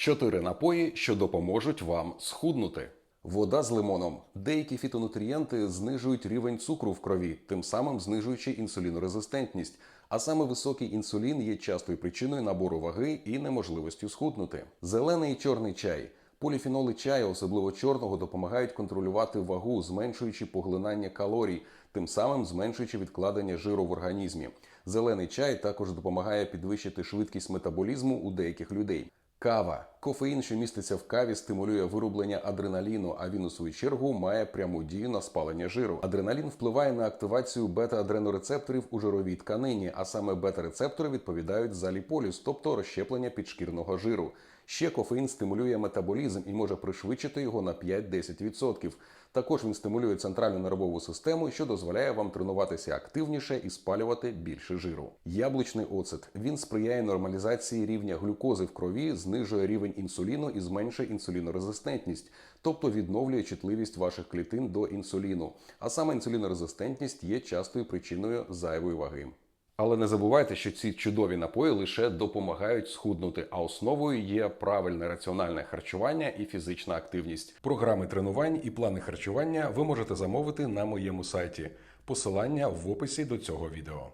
Чотири напої, що допоможуть вам схуднути. Вода з лимоном. Деякі фітонутрієнти знижують рівень цукру в крові, тим самим знижуючи інсулінорезистентність. А саме високий інсулін є частою причиною набору ваги і неможливістю схуднути. Зелений і чорний чай. Поліфеноли чаю, особливо чорного, допомагають контролювати вагу, зменшуючи поглинання калорій, тим самим зменшуючи відкладення жиру в організмі. Зелений чай також допомагає підвищити швидкість метаболізму у деяких людей. Кава. Кофеїн, що міститься в каві, стимулює вироблення адреналіну, а він у свою чергу має пряму дію на спалення жиру. Адреналін впливає на активацію бета-адренорецепторів у жировій тканині, а саме бета-рецептори відповідають за ліполіз, тобто розщеплення підшкірного жиру. Ще кофеїн стимулює метаболізм і може пришвидшити його на 5-10%. Також він стимулює центральну нервову систему, що дозволяє вам тренуватися активніше і спалювати більше жиру. Яблучний оцет він сприяє нормалізації рівня глюкози в крові, знижує рівень інсуліну і зменшує інсулінорезистентність, тобто відновлює чутливість ваших клітин до інсуліну. А саме інсулінорезистентність є частою причиною зайвої ваги. Але не забувайте, що ці чудові напої лише допомагають схуднути, а основою є правильне раціональне харчування і фізична активність. Програми тренувань і плани харчування ви можете замовити на моєму сайті. Посилання в описі до цього відео.